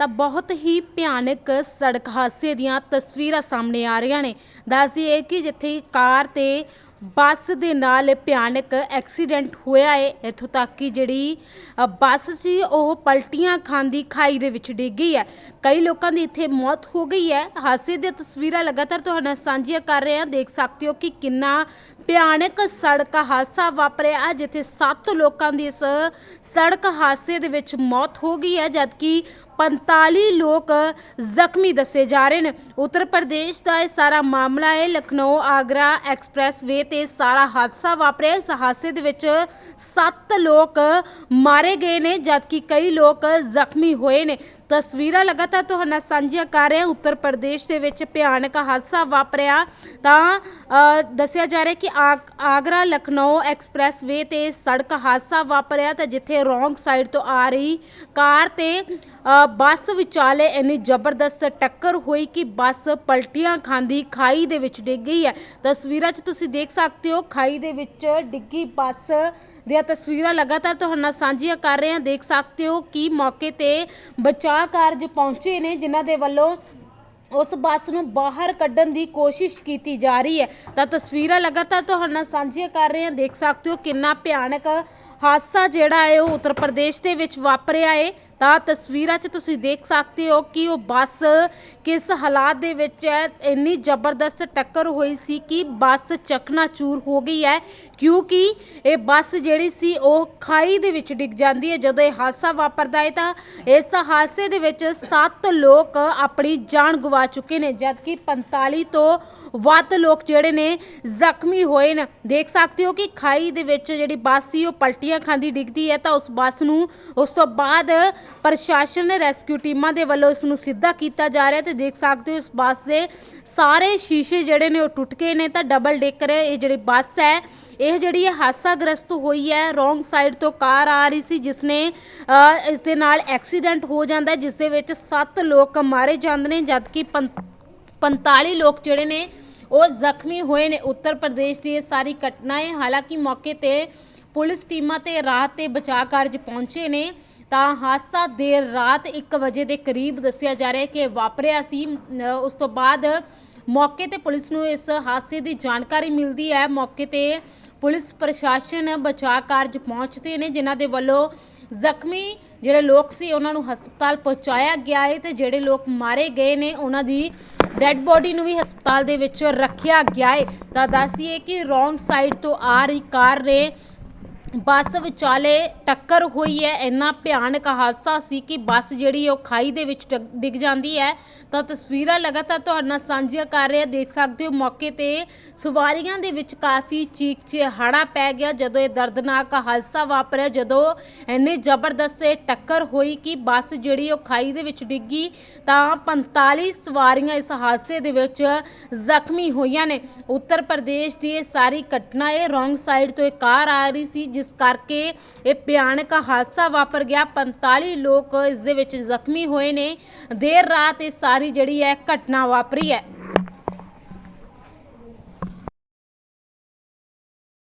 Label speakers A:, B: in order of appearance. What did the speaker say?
A: ਤਾਂ ਬਹੁਤ ਹੀ ਭਿਆਨਕ ਸੜਕ ਹਾਦਸੇ ਦੀਆਂ ਤਸਵੀਰਾਂ ਸਾਹਮਣੇ ਆ ਰਹੀਆਂ ਨੇ। ਦੱਸਦੀਏ ਕਿ ਜਿੱਥੇ ਕਾਰ ਤੇ ਬੱਸ ਦੇ ਨਾਲ ਭਿਆਨਕ ਐਕਸੀਡੈਂਟ ਹੋਇਆ ਹੈ ਇੱਥੋਂ ਤੱਕ ਕਿ ਜਿਹੜੀ ਬੱਸ ਸੀ, ਉਹ ਪਲਟੀਆਂ ਖਾਂਦੀ ਖਾਈ ਦੇ ਵਿੱਚ ਡਿੱਗ ਗਈ ਹੈ। ਕਈ ਲੋਕਾਂ ਦੀ ਇੱਥੇ ਮੌਤ ਹੋ ਗਈ ਹੈ। ਹਾਦਸੇ ਦੀਆਂ ਤਸਵੀਰਾਂ ਲਗਾਤਾਰ ਤੁਹਾਡੇ ਸਾਂਝੀਆਂ ਕਰ ਰਹੇ ਹਾਂ। ਦੇਖ ਸਕਦੇ ਹੋ ਕਿ ਕਿੰਨਾ ਭਿਆਨਕ ਸੜਕ ਹਾਦਸਾ ਵਾਪਰਿਆ ਜਿੱਥੇ 7 ਲੋਕਾਂ ਦੀ ਇਸ ਸੜਕ ਹਾਦਸੇ ਦੇ ਵਿੱਚ ਮੌਤ ਹੋ ਗਈ ਹੈ, ਜਦਕਿ 45 ਲੋਕ ਜ਼ਖਮੀ ਦੱਸੇ ਜਾ ਰਹੇ ਨੇ। ਉੱਤਰ ਪ੍ਰਦੇਸ਼ ਦਾ ਇਹ ਸਾਰਾ ਮਾਮਲਾ ਹੈ। ਲਖਨਊ ਆਗਰਾ ਐਕਸਪ੍ਰੈਸਵੇ ਤੇ ਸਾਰਾ ਹਾਦਸਾ ਵਾਪਰਿਆ। ਇਸ ਹਾਦਸੇ ਦੇ ਵਿੱਚ 7 ਲੋਕ ਮਾਰੇ ਗਏ ਨੇ, ਜਦਕਿ ਕਈ ਲੋਕ ਜ਼ਖਮੀ ਹੋਏ ਨੇ। ਤਸਵੀਰਾਂ ਲਗਾਤਾਰ ਤੁਹਾਡੇ ਸਾਂਝੀਆਂ ਕਰ ਰਹੇ ਹਾਂ। ਉੱਤਰ ਪ੍ਰਦੇਸ਼ ਦੇ ਵਿੱਚ ਭਿਆਨਕ ਹਾਦਸਾ ਵਾਪਰਿਆ। ਤਾਂ ਦੱਸਿਆ ਜਾ ਰਿਹਾ ਕਿ ਆਗਰਾ ਲਖਨਊ ਐਕਸਪ੍ਰੈਸਵੇ ਤੇ ਸੜਕ ਹਾਦਸਾ ਵਾਪਰਿਆ। ਤਾਂ ਜਿੱਥੇ ਰੋਂਗ ਸਾਈਡ ਤੋਂ ਆ ਰਹੀ ਕਾਰ ਤੇ ਬੱਸ ਵਿਚਾਲੇ ਇੰਨੀ ਜ਼ਬਰਦਸਤ ਟੱਕਰ ਹੋਈ ਕਿ ਬੱਸ ਪਲਟੀਆਂ ਖਾਂਦੀ ਖਾਈ ਦੇ ਵਿੱਚ ਡਿੱਗ ਗਈ ਹੈ। ਤਸਵੀਰਾਂ 'ਚ ਤੁਸੀਂ ਦੇਖ ਸਕਦੇ ਹੋ, ਖਾਈ ਦੇ ਵਿੱਚ ਡਿੱਗੀ ਬੱਸ ਦੀਆਂ ਤਸਵੀਰਾਂ ਲਗਾਤਾਰ ਤੁਹਾਡੇ ਨਾਲ ਸਾਂਝੀਆਂ ਕਰ ਰਹੇ ਹਾਂ। ਦੇਖ ਸਕਦੇ ਹੋ ਕਿ ਮੌਕੇ ਤੇ ਬਚਾਅ ਕਾਰਜ ਪਹੁੰਚੇ ਨੇ, ਜਿਨ੍ਹਾਂ ਦੇ ਵੱਲੋਂ ਉਸ ਬੱਸ ਨੂੰ ਬਾਹਰ ਕੱਢਣ ਦੀ ਕੋਸ਼ਿਸ਼ ਕੀਤੀ ਜਾ ਰਹੀ ਹੈ। ਤਾਂ ਤਸਵੀਰਾਂ ਲਗਾਤਾਰ ਤੁਹਾਡੇ ਨਾਲ ਸਾਂਝੀਆਂ ਕਰ ਰਹੇ ਹਾਂ। ਦੇਖ ਸਕਦੇ ਹੋ ਕਿੰਨਾ ਭਿਆਨਕ ਹਾਦਸਾ ਜਿਹੜਾ ਹੈ, ਉਹ ਉੱਤਰ ਪ੍ਰਦੇਸ਼ ਦੇ ਵਿੱਚ ਵਾਪਰਿਆ ਹੈ। ਤਾਂ ਤਸਵੀਰਾਂ 'ਚ ਤੁਸੀਂ ਦੇਖ ਸਕਦੇ ਹੋ ਕਿ ਉਹ ਬੱਸ ਕਿਸ ਹਾਲਾਤ ਦੇ ਵਿੱਚ ਹੈ। ਇੰਨੀ ਜ਼ਬਰਦਸਤ ਟੱਕਰ ਹੋਈ ਸੀ ਕਿ ਬੱਸ ਚਕਨਾਚੂਰ ਹੋ ਗਈ ਹੈ ਕਿਉਂਕਿ ਇਹ ਬੱਸ ਜਿਹੜੀ ਸੀ ਉਹ ਖਾਈ ਦੇ ਵਿੱਚ ਡਿੱਗ ਜਾਂਦੀ ਹੈ। ਜਦੋਂ ਇਹ ਹਾਦਸਾ ਵਾਪਰਦਾ ਹੈ ਤਾਂ ਇਸ ਹਾਦਸੇ ਦੇ ਵਿੱਚ 7 ਲੋਕ ਆਪਣੀ ਜਾਨ ਗਵਾ ਚੁੱਕੇ ਨੇ, ਜਦਕਿ 45 ਤੋਂ ਵੱਧ ਲੋਕ ਜਿਹੜੇ ਨੇ ਜ਼ਖਮੀ ਹੋਏ ਨੇ। ਦੇਖ ਸਕਦੇ ਹੋ ਕਿ ਖਾਈ ਦੇ ਵਿੱਚ ਜਿਹੜੀ ਬੱਸ ਸੀ ਉਹ ਪਲਟੀਆਂ ਖਾਂਦੀ ਡਿੱਗਦੀ ਹੈ ਤਾਂ ਉਸ ਬੱਸ ਨੂੰ ਉਸ ਤੋਂ ਬਾਅਦ ਪ੍ਰਸ਼ਾਸਨ ਰੈਸਕਿਊ ਟੀਮਾਂ ਦੇ ਵੱਲੋਂ ਇਸ ਨੂੰ ਸਿੱਧਾ ਕੀਤਾ ਜਾ ਰਿਹਾ ਤੇ ਦੇਖ ਸਕਦੇ ਹੋ ਇਸ ਬੱਸ ਦੇ ਸਾਰੇ ਸ਼ੀਸ਼ੇ ਜਿਹੜੇ ਨੇ ਉਹ ਟੁੱਟ ਗਏ ਨੇ ਤਾਂ ਡਬਲ ਡੇਕਰ ਇਹ ਜਿਹੜੀ ਬੱਸ ਹੈ, ਇਹ ਜਿਹੜੀ ਹੈ ਹਾਦਸਾਗ੍ਰਸਤ ਹੋਈ ਹੈ ਰੋਂਗ ਸਾਈਡ ਤੋਂ ਕਾਰ ਆ ਰਹੀ ਸੀ ਜਿਸ ਨੇ ਇਸ ਦੇ ਨਾਲ ਐਕਸੀਡੈਂਟ ਹੋ ਜਾਂਦਾ ਜਿਸ ਦੇ ਵਿੱਚ 7 ਲੋਕ ਮਾਰੇ ਜਾਂਦੇ ਨੇ, ਜਦਕਿ ਪੰ- 45 ਲੋਕ ਜਿਹੜੇ ਨੇ ਉਹ ਜ਼ਖਮੀ ਹੋਏ ਨੇ। ਉੱਤਰ ਪ੍ਰਦੇਸ਼ ਦੀ ਇਹ ਸਾਰੀ ਘਟਨਾ ਹੈ। ਹਾਲਾਂਕਿ ਮੌਕੇ ਤੇ ਪੁਲਿਸ ਟੀਮਾਂ ਤੇ ਰਾਹਤ ਤੇ ਬਚਾਅ ਕਾਰਜ ਪਹੁੰਚੇ ਨੇ। ਤਾਂ ਹਾਦਸਾ ਦੇਰ ਰਾਤ 1 ਵਜੇ ਦੇ ਕਰੀਬ ਦੱਸਿਆ ਜਾ ਰਿਹਾ ਹੈ ਕਿ ਵਾਪਰਿਆ ਸੀ। ਉਸ ਤੋਂ ਬਾਅਦ ਮੌਕੇ ਤੇ ਪੁਲਿਸ ਨੂੰ ਇਸ ਹਾਦਸੇ ਦੀ ਜਾਣਕਾਰੀ ਮਿਲਦੀ ਹੈ। ਮੌਕੇ ਤੇ ਪੁਲਿਸ ਪ੍ਰਸ਼ਾਸਨ ਬਚਾਅ ਕਾਰਜ ਪਹੁੰਚਦੇ ਨੇ, ਜਿਨ੍ਹਾਂ ਦੇ ਵੱਲੋਂ ਜ਼ਖਮੀ ਜਿਹੜੇ ਲੋਕ ਸੀ, ਉਹਨਾਂ ਨੂੰ ਹਸਪਤਾਲ ਪਹੁੰਚਾਇਆ ਗਿਆ ਹੈ ਤੇ ਜਿਹੜੇ ਲੋਕ ਮਾਰੇ ਗਏ ਨੇ, ਉਹਨਾਂ ਦੀ ਡੈੱਡ ਬੋਡੀ ਨੂੰ ਵੀ ਹਸਪਤਾਲ ਦੇ ਵਿੱਚ ਰੱਖਿਆ ਗਿਆ ਹੈ। ਤਾਂ ਦੱਸੀਏ ਕਿ ਰੋਂਗ ਸਾਈਡ ਤੋਂ ਆ ਰਹੀ ਕਾਰ ਨੇ ਬੱਸ ਵਿਚਾਲੇ ਟੱਕਰ ਹੋਈ ਹੈ। ਇੰਨਾ ਭਿਆਨਕ ਹਾਦਸਾ ਸੀ ਕਿ ਬੱਸ ਜਿਹੜੀ ਉਹ ਖਾਈ ਦੇ ਵਿੱਚ ਡਿੱਗ- ਡਿੱਗ ਜਾਂਦੀ ਹੈ। ਤਾਂ ਤਸਵੀਰਾਂ ਲਗਾਤਾਰ ਤੁਹਾਡੇ ਨਾਲ ਸਾਂਝੀਆਂ ਕਰ ਰਹੇ ਹਾਂ। ਦੇਖ ਸਕਦੇ ਹੋ ਮੌਕੇ ਤੇ ਸਵਾਰੀਆਂ ਦੇ ਵਿੱਚ ਕਾਫੀ ਚੀਕ ਚਿਹਾੜਾ ਪੈ ਗਿਆ। ਜਦੋਂ ਇਹ ਦਰਦਨਾਕ ਹਾਦਸਾ ਵਾਪਰਿਆ, ਜਦੋਂ ਇੰਨੀ ਜ਼ਬਰਦਸਤ ਇਹ ਟੱਕਰ ਹੋਈ ਕਿ ਬੱਸ ਜਿਹੜੀ ਉਹ ਖਾਈ ਦੇ ਵਿੱਚ ਡਿੱਗੀ, ਤਾਂ 45 ਸਵਾਰੀਆਂ ਇਸ ਹਾਦਸੇ ਦੇ ਵਿੱਚ ਜ਼ਖਮੀ ਹੋਈਆਂ ਨੇ। ਉੱਤਰ ਪ੍ਰਦੇਸ਼ ਦੀ ਇਹ ਸਾਰੀ ਘਟਨਾ ਇਹ ਰੋਂਗ ਸਾਈਡ ਤੋਂ ਇੱਕ ਕਾਰ ਆ ਰਹੀ ਸੀ ਜਿਸ ਕਰਕੇ ਇਹ ਭਿਆਨਕ ਹਾਦਸਾ ਵਾਪਰ ਗਿਆ। 45 ਲੋਕ ਇਸ ਦੇ ਵਿੱਚ ਜ਼ਖਮੀ ਹੋਏ ਨੇ। ਦੇਰ ਰਾਤ ਇਹ ਸਾਰੀ ਜਿਹੜੀ ਹੈ ਘਟਨਾ ਵਾਪਰੀ ਹੈ।